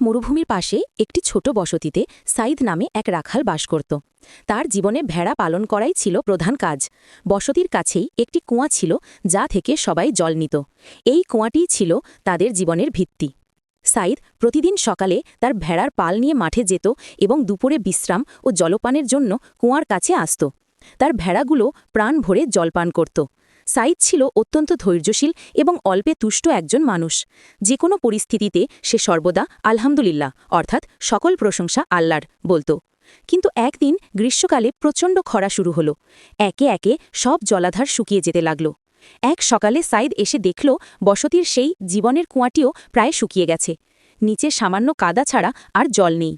মরুভূমির পাশে একটি ছোট বসতিতে সাইদ নামে এক রাখাল বাস করত। তার জীবনে ভেড়া পালন করাই ছিল প্রধান কাজ। বসতির কাছেই একটি কুয়া ছিল যা থেকে সবাই জল নিত। এই কুয়াটিই ছিল তাদের জীবনের ভিত্তি। সাইদ প্রতিদিন সকালে তার ভেড়ার পাল নিয়ে মাঠে যেত এবং দুপুরে বিশ্রাম ও জলপানের জন্য কুয়ার কাছে আসত। তার ভেড়াগুলো প্রাণ ভরে জলপান করত। সাইদ ছিল অত্যন্ত ধৈর্যশীল এবং অল্পে তুষ্ট একজন মানুষ। যে কোনো পরিস্থিতিতে সে সর্বদা আলহামদুলিল্লাহ, অর্থাৎ সকল প্রশংসা আল্লাহর বলত। কিন্তু একদিন গ্রীষ্মকালে প্রচণ্ড খরা শুরু হলো। একে একে সব জলাধার শুকিয়ে যেতে লাগল। এক সকালে সাইদ এসে দেখল বসতির সেই জীবনের কুয়াটিও প্রায় শুকিয়ে গেছে। নিচে সামান্য কাদা ছাড়া আর জল নেই।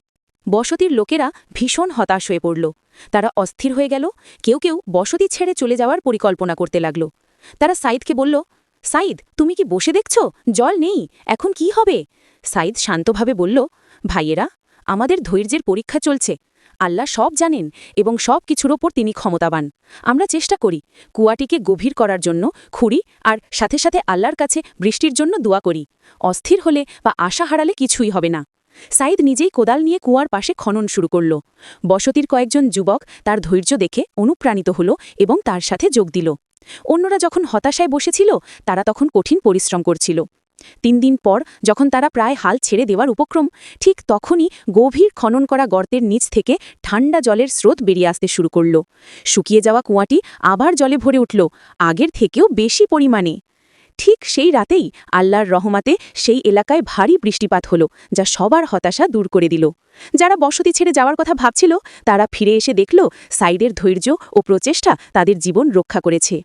বসতির লোকেরা ভীষণ হতাশ হয়ে পড়ল। তারা অস্থির হয়ে গেল। কেউ কেউ বসতি ছেড়ে চলে যাওয়ার পরিকল্পনা করতে লাগল। তারা সাইদকে বলল, সাইদ, তুমি কি বসে দেখছ? জল নেই। এখন কি হবে? সাইদ শান্তভাবে বলল, ভাইয়েরা, আমাদের ধৈর্যের পরীক্ষা চলছে। আল্লাহ সব জানেন এবং সব কিছুর ওপর তিনি ক্ষমতাবান। আমরা চেষ্টা করি কুয়াটিকে গভীর করার জন্য খুঁড়ি আর সাথে সাথে আল্লাহর কাছে বৃষ্টির জন্য দোয়া করি। অস্থির হলে বা আশা হারালে কিছুই হবে না। সাইদ নিজেই কোদাল নিয়ে কুয়ার পাশে খনন শুরু করল। বসতির কয়েকজন যুবক তার ধৈর্য দেখে অনুপ্রাণিত হল এবং তার সাথে যোগ দিল। অন্যরা যখন হতাশায় বসেছিল, তারা তখন কঠিন পরিশ্রম করছিল। তিন দিন পর যখন তারা প্রায় হাল ছেড়ে দেওয়ার উপক্রম, ঠিক তখনই গভীর খনন করা গর্তের নিচ থেকে ঠান্ডা জলের স্রোত বেরিয়ে আসতে শুরু করল। শুকিয়ে যাওয়া কুয়াটি আবার জলে ভরে উঠল, আগের থেকেও বেশি পরিমাণে। ঠিক সেই রাতেই আল্লাহর রহমাতে সেই এলাকায় ভারী বৃষ্টিপাত হলো, যা সবার হতাশা দূর করে দিল। যারা বসতি ছেড়ে যাওয়ার কথা ভাবছিল, তারা ফিরে এসে দেখল, সাইদের ধৈর্য ও প্রচেষ্টা তাদের জীবন রক্ষা করেছে।